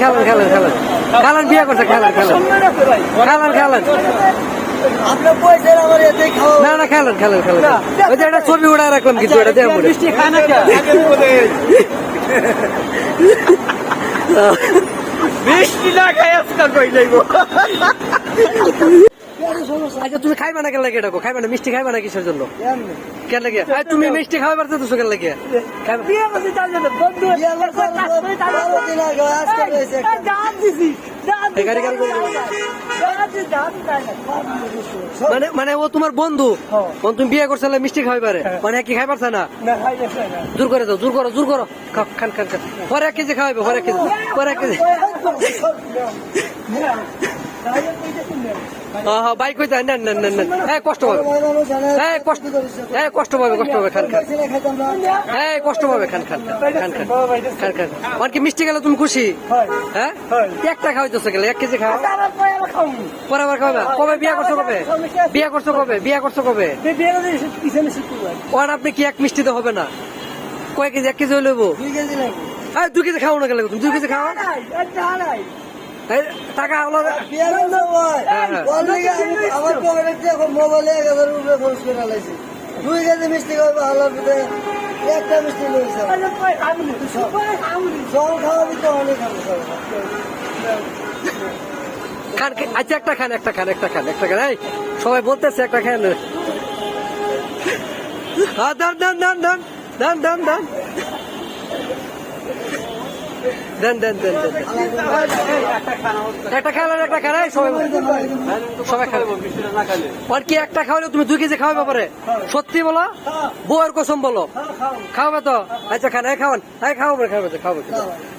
খেলেন খেলেন খেলেন। খেলেন, বিয়ে করছে, খেলেন খেলেন। খেলেন খেলেন। না না, খেলেন খেলেন খেলেন। ওই যে একটা ছবি উড়ায় রাখলাম কিন্তু এটা দেওয়া মনে না খায় আজকাল আচ্ছা তুমি খাইবা না কেন লাগে এটা খাইবা না? মিষ্টি খাইবা না কিসের জন্য? কেন লাগে? তুমি মিষ্টি খাওয়া পারতে তো কেন লাগে? মানে মানে ও তোমার বন্ধু। হ্যাঁ। তুমি বিয়ে করছে মিষ্টি খাওয়াই পারে মানে কি খাই পারছে না? জোর করে দাও জোর করো জোর করো। খান খান খান। পরে এক কেজি খাওয়াইবে পরে এক কেজি পরে এক কেজি। হ্যাঁ বাইক কইতে নেন নেন নেন নেন। হ্যাঁ কষ্ট পাবে। হ্যাঁ কষ্ট হ্যাঁ কষ্ট পাবে কষ্ট পাবে খান খান। হ্যাঁ কষ্ট পাবে খান খান খান খান খান খান আর কি মিষ্টি গেলে তুমি খুশি? হ্যাঁ? একটা খাওয়াইতেছো গেলে এক কেজি খাও। পরে আবার খাবে কবে বিয়ে করছ কবে? বিয়ে করছ কবে? বিয়ে করছ কবে? ওর আপনি কি এক মিষ্টিতে হবে না? কয় কেজি? এক কেজি হ্যাঁ দুই কেজি খাও না গেলে তুমি? দুই কেজি খাও? টাকা হলো আমার কমেন্টে এখন মোবাইলে এক হাজার উপরে খরচ করে আলাইছি দুই কেজি মিষ্টি ভিতরে একটা মিষ্টি লইছে জল খাওয়াবি তো অনেক খান আচ্ছা একটা খান একটা খান একটা খান একটা খান। এই সবাই বলতেছে একটা খান। হ্যাঁ দান দান দান দান দান দান দান দেন দেন দেন দেন। একটা খেলেন একটা খেলাই সবাই সবাই খাবে আর কি একটা খাওয়ালে তুমি দুই কেজি খাওয়াবে সত্যি বলো? বউয়ের কসম বলো। খাওয়াবে তো? আচ্ছা খান হ্যাঁ খাওয়ান। হ্যাঁ খাওয়াবে খাওয়াবে খাওয়াবে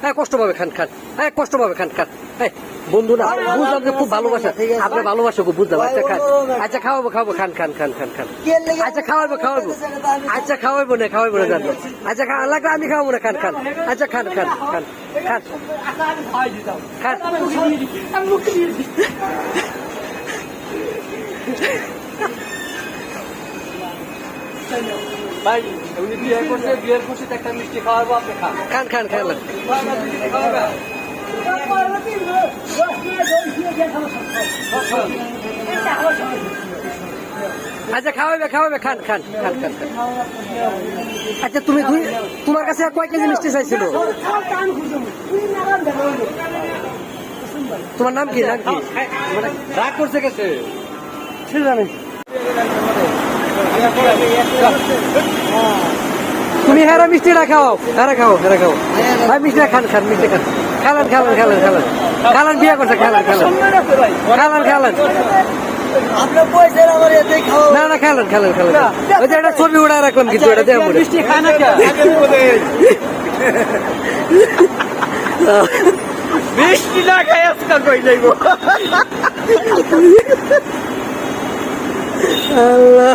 হ্যাঁ কষ্ট পাবে, খান খান। হ্যাঁ কষ্ট পাবে, খান খান। হ্যাঁ বন্ধু না বুঝলাম যে খুব ভালোবাসা। আপনি ভালোবাসা খুব বুঝলাম আচ্ছা খান। আচ্ছা খাওয়াবো খাওয়াবো, খান খান খান খান খান। আচ্ছা খাওয়াবো খাওয়াবো। আচ্ছা খাওয়াবো না খাওয়াবো না জানব আচ্ছা লাগলে আমি খাওয়াবো না, খান খান। আচ্ছা খান খান খান। ভাই উনি বিয়ে করছে বিয়ের খুশিতে একটা মিষ্টি খাওয়াবো আপনি খান। খান খান খান। আচ্ছা খাওয়াবে খাওয়াবে খান খান খান খান আচ্ছা তুমি তোমার কাছে কয় কেজি মিষ্টি চাইছিল? তোমার নাম কি? নাম কি? রাগ করছে গেছে সে? জানে তুমি হেরা মিষ্টিটা খাও হেরা খাও হেরা খাও। ভাই মিষ্টিটা খান খান মিষ্টি খান। খেলেন খালান খেলেন খেলেন। খালান বিয়ে করছে খেলেন খেলেন। খেলেন খেলেন। না না খেলেন খেলেন খেলেন। ওই যে একটা ছবি উড়ায় রাখলাম কিন্তু এটা দেওয়া মনে মিষ্টি খায় না মিষ্টি না খায় আজকাল কই যাইব? আল্লাহ।